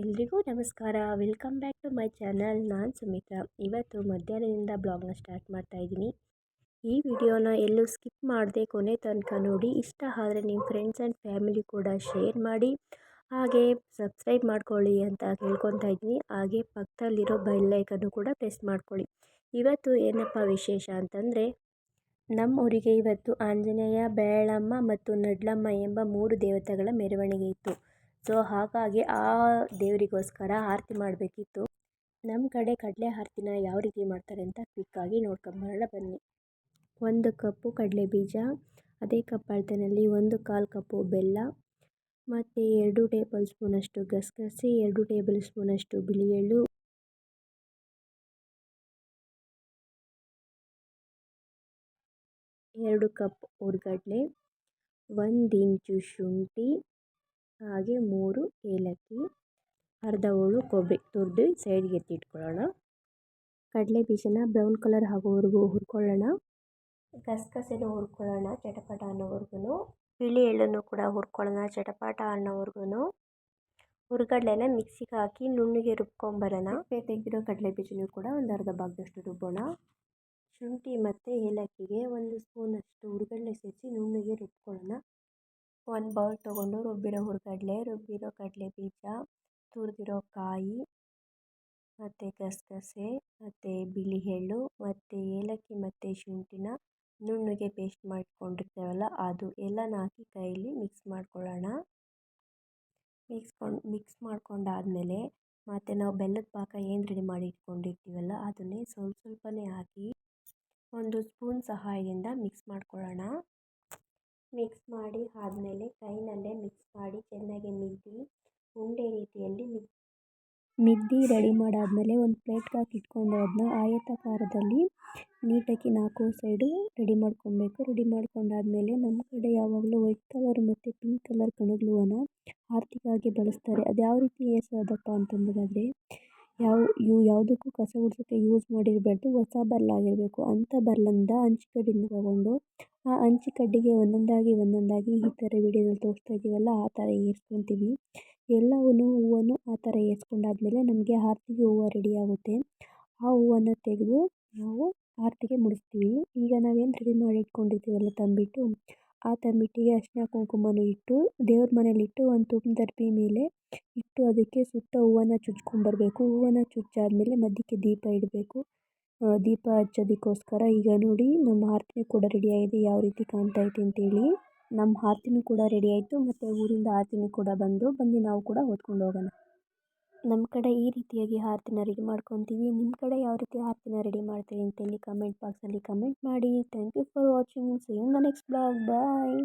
ಎಲ್ರಿಗೂ ನಮಸ್ಕಾರ. Welcome back to my channel. ನಾನು ಸುಮಿತ್ರಾ. ಇವತ್ತು ಮಧ್ಯಾಹ್ನದಿಂದ ಬ್ಲಾಗ್ನ ಸ್ಟಾರ್ಟ್ ಮಾಡ್ತಾ ಇದ್ದೀನಿ. ಈ ವಿಡಿಯೋನ ಎಲ್ಲೂ ಸ್ಕಿಪ್ ಮಾಡದೆ ಕೊನೆ ತನಕ ನೋಡಿ. ಇಷ್ಟ ಆದರೆ ನಿಮ್ಮ ಫ್ರೆಂಡ್ಸ್ ಆ್ಯಂಡ್ ಫ್ಯಾಮಿಲಿ ಕೂಡ ಶೇರ್ ಮಾಡಿ. ಹಾಗೆ ಸಬ್ಸ್ಕ್ರೈಬ್ ಮಾಡ್ಕೊಳ್ಳಿ ಅಂತ ಕೇಳ್ಕೊತಾ ಇದ್ದೀನಿ. ಹಾಗೆ ಪಕ್ಕದಲ್ಲಿರೋ ಬೆಲ್ಲೈಕನ್ನು ಕೂಡ ಪ್ರೆಸ್ ಮಾಡ್ಕೊಳ್ಳಿ. ಇವತ್ತು ಏನಪ್ಪ ವಿಶೇಷ ಅಂತಂದರೆ ನಮ್ಮ ಊರಿಗೆ ಇವತ್ತು ಆಂಜನೇಯ, ಬೇಳಮ್ಮ ಮತ್ತು ನಡ್ಲಮ್ಮ ಎಂಬ ಮೂರು ದೇವತೆಗಳ ಮೆರವಣಿಗೆ ಇತ್ತು. ಸೊ ಹಾಗಾಗಿ ಆ ದೇವರಿಗೋಸ್ಕರ ಆರತಿ ಮಾಡಬೇಕಿತ್ತು. ನಮ್ಮ ಕಡೆ ಕಡಲೆ ಆರತಿನ ಯಾವ ರೀತಿ ಮಾಡ್ತಾರೆ ಅಂತ ಕ್ವಿಕ್ಕಾಗಿ ನೋಡ್ಕೊಂಬರೋಣ ಬನ್ನಿ. ಒಂದು ಕಪ್ಪು ಕಡಲೆ ಬೀಜ, ಅದೇ ಕಪ್ ಅಳತೆನಲ್ಲಿ ಒಂದು ಕಾಲು ಕಪ್ಪು ಬೆಲ್ಲ, ಮತ್ತು ಎರಡು ಟೇಬಲ್ ಸ್ಪೂನಷ್ಟು ಗಸಗಸೆ, ಎರಡು ಟೇಬಲ್ ಸ್ಪೂನಷ್ಟು ಬಿಳಿ ಎಳ್ಳು ಎರಡು ಕಪ್ ಹುರ್ಗಡ್ಲೆ ಒಂದು ಇಂಚು ಶುಂಠಿ. ಹಾಗೆ ಮೂರು ಏಲಕ್ಕಿ, ಅರ್ಧ ಹೋಳು ಕೊಬ್ಬರಿ ತುರಿದು ಸೈಡ್ಗೆ ಎತ್ತಿಟ್ಕೊಳ್ಳೋಣ. ಕಡಲೆ ಬೀಜನ ಬ್ರೌನ್ ಕಲರ್ ಆಗೋವರೆಗೂ ಹುರ್ಕೊಳ್ಳೋಣ. ಗಸಗಸೆನೂ ಹುರ್ಕೊಳ್ಳೋಣ ಚಟಪಟ ಅನ್ನೋವರೆಗೂ ಬಿಳಿ ಎಳ್ಳನ್ನು ಕೂಡ ಹುರ್ಕೊಳ್ಳೋಣ ಚಟಪಟ ಅನ್ನೋವರೆಗೂ ಹುರ್ಗಡ್ಲೆನ ಮಿಕ್ಸಿಗೆ ಹಾಕಿ ನುಣ್ಣಗೆ ರುಬ್ಕೊಂಬರೋಣ. ತೆಗೆದಿರೋ ಕಡಲೆ ಬೀಜನೂ ಕೂಡ ಒಂದು ಅರ್ಧ ಭಾಗದಷ್ಟು ರುಬ್ಬೋಣ. ಶುಂಠಿ ಮತ್ತು ಏಲಕ್ಕಿಗೆ ಒಂದು ಸ್ಪೂನಷ್ಟು ಹುರ್ಗಡ್ಲೆ ಸೇರಿಸಿ ನುಣ್ಣಗೆ ರುಬ್ಕೊಳ್ಳೋಣ. ಒಂದು ಬೌಲ್ ತೊಗೊಂಡು ರುಬ್ಬಿರೋ ಹುರ್ಗಡ್ಲೆ, ರುಬ್ಬಿರೋ ಕಡಲೆ ಬೀಜ, ತುರಿದಿರೋ ಕಾಯಿ, ಮತ್ತು ಗಸಗಸೆ, ಮತ್ತು ಬಿಳಿ ಎಳ್ಳು ಮತ್ತು ಏಲಕ್ಕಿ ಮತ್ತು ಶುಂಠಿನ ನುಣ್ಣಗೆ ಪೇಸ್ಟ್ ಮಾಡ್ಕೊಂಡಿರ್ತೇವಲ್ಲ, ಅದು ಎಲ್ಲನ ಹಾಕಿ ಕೈಲಿ ಮಿಕ್ಸ್ ಮಾಡ್ಕೊಳ್ಳೋಣ. ಮಿಕ್ಸ್ಕೊಂಡು ಮಿಕ್ಸ್ ಮಾಡ್ಕೊಂಡಾದಮೇಲೆ ಮತ್ತು ನಾವು ಬೆಲ್ಲದ ಪಾಕ ಏನು ರೆಡಿ ಮಾಡಿ ಇಟ್ಕೊಂಡಿರ್ತೀವಲ್ಲ, ಅದನ್ನೇ ಸ್ವಲ್ಪ ಸ್ವಲ್ಪನೇ ಹಾಕಿ ಒಂದು ಸ್ಪೂನ್ ಸಹಾಯದಿಂದ ಮಿಕ್ಸ್ ಮಾಡ್ಕೊಳ್ಳೋಣ. ಮಿಕ್ಸ್ ಮಾಡಿ ಆದಮೇಲೆ ಕೈನಲ್ಲೇ ಮಿಕ್ಸ್ ಮಾಡಿ ಚೆನ್ನಾಗಿ ಮಿದ್ದಿ ಉಂಡೆ ರೀತಿಯಲ್ಲಿ ಮಿದ್ ಮಿದ್ದಿ ರೆಡಿ ಮಾಡಾದಮೇಲೆ ಒಂದು ಪ್ಲೇಟ್ಗೆ ಹಾಕಿ ಇಟ್ಕೊಂಡು ಅದನ್ನ ಆಯತಾಕಾರದಲ್ಲಿ ನೀಟಾಗಿ ನಾಲ್ಕು ಸೈಡು ರೆಡಿ ಮಾಡ್ಕೊಬೇಕು. ರೆಡಿ ಮಾಡ್ಕೊಂಡಾದ್ಮೇಲೆ ನಮ್ಮ ಕಡೆ ಯಾವಾಗಲೂ ವೈಟ್ ಕಲರ್ ಮತ್ತು ಪಿಂಕ್ ಕಲರ್ ಕಣಗಳ ಹೂವನ್ನ ಆರತಿಗಾಗಿ ಬಳಸ್ತಾರೆ. ಅದು ಯಾವ ರೀತಿ ಏರ್ಸೋದಪ್ಪ ಅಂತಂದರೆ ಯಾವ, ಇವು ಯಾವುದಕ್ಕೂ ಕಸ ಗುಡಿಸೋಕ್ಕೆ ಯೂಸ್ ಮಾಡಿರಬಾರ್ದು, ಹೊಸ ಬರಲಾಗಿರಬೇಕು ಅಂಥ ಬರಲಿಂದ ಹಂಚಿಕಡ್ಡಿನ ತಗೊಂಡು, ಆ ಹಂಚಿಕಡ್ಡಿಗೆ ಒಂದೊಂದಾಗಿ ಒಂದೊಂದಾಗಿ ಈ ಥರ ವಿಡಿಯೋದಲ್ಲಿ ತೋರಿಸ್ತಾ ಇದ್ದೀವಲ್ಲ ಆ ಥರ ಏರ್ಸ್ಕೊತೀವಿ. ಎಲ್ಲವನ್ನೂ, ಹೂವನ್ನು ಆ ಥರ ಏರ್ಸ್ಕೊಂಡಾದ್ಮೇಲೆ ನಮಗೆ ಆರ್ತಿಗೆ ಹೂವು ರೆಡಿ ಆಗುತ್ತೆ. ಆ ಹೂವನ್ನು ತೆಗೆದು ನಾವು ಆರತಿಗೆ ಮುಡಿಸ್ತೀವಿ. ಈಗ ನಾವೇನು ರೆಡಿ ಮಾಡಿ ಇಟ್ಕೊಂಡಿರ್ತೀವಲ್ಲ ತಂಬಿಟ್ಟು ಆ ತಂಬಿಟ್ಟಿಗೆ ಅರಿಶಿನ ಕುಂಕುಮನ ಇಟ್ಟು, ದೇವ್ರ ಮನೇಲಿಟ್ಟು ಒಂದು ತುಂಬ ದರ್ಬಿ ಮೇಲೆ ಇಟ್ಟು ಅದಕ್ಕೆ ಸುತ್ತ ಹೂವನ್ನು ಹೂವನ್ನ ಹೂವನ್ನು ಚುಚ್ಚಾದಮೇಲೆ ಮಧ್ಯಕ್ಕೆ ದೀಪ ಇಡಬೇಕು. ದೀಪ ಹಚ್ಚೋದಕ್ಕೋಸ್ಕರ ಈಗ ನೋಡಿ ನಮ್ಮ ಆರತಿ ಕೂಡ ರೆಡಿಯಾಗಿದೆ ಯಾವ ರೀತಿ ಕಾಣ್ತಾ ಐತೆ ಅಂತೇಳಿ. ನಮ್ಮ ಆರತಿನೂ ಕೂಡ ರೆಡಿ ಆಯಿತು. ಮತ್ತು ಊರಿಂದ ಆರತಿನೂ ಕೂಡ ಬಂದು ಬಂದು ನಾವು ಕೂಡ ಹೊತ್ಕೊಂಡು ಹೋಗೋಣ. ನಮ್ಮ ಕಡೆ ಈ ರೀತಿಯಾಗಿ ಆರತಿನ ರೆಡಿ ಮಾಡ್ಕೊತೀವಿ. ನಿಮ್ಮ ಕಡೆ ಯಾವ ರೀತಿ ಆರತಿನ ರೆಡಿ ಮಾಡ್ತೀರಿ ಅಂತೇಳಿ ಕಮೆಂಟ್ ಬಾಕ್ಸಲ್ಲಿ ಕಮೆಂಟ್ ಮಾಡಿ. Thank you for watching see in the next blog bye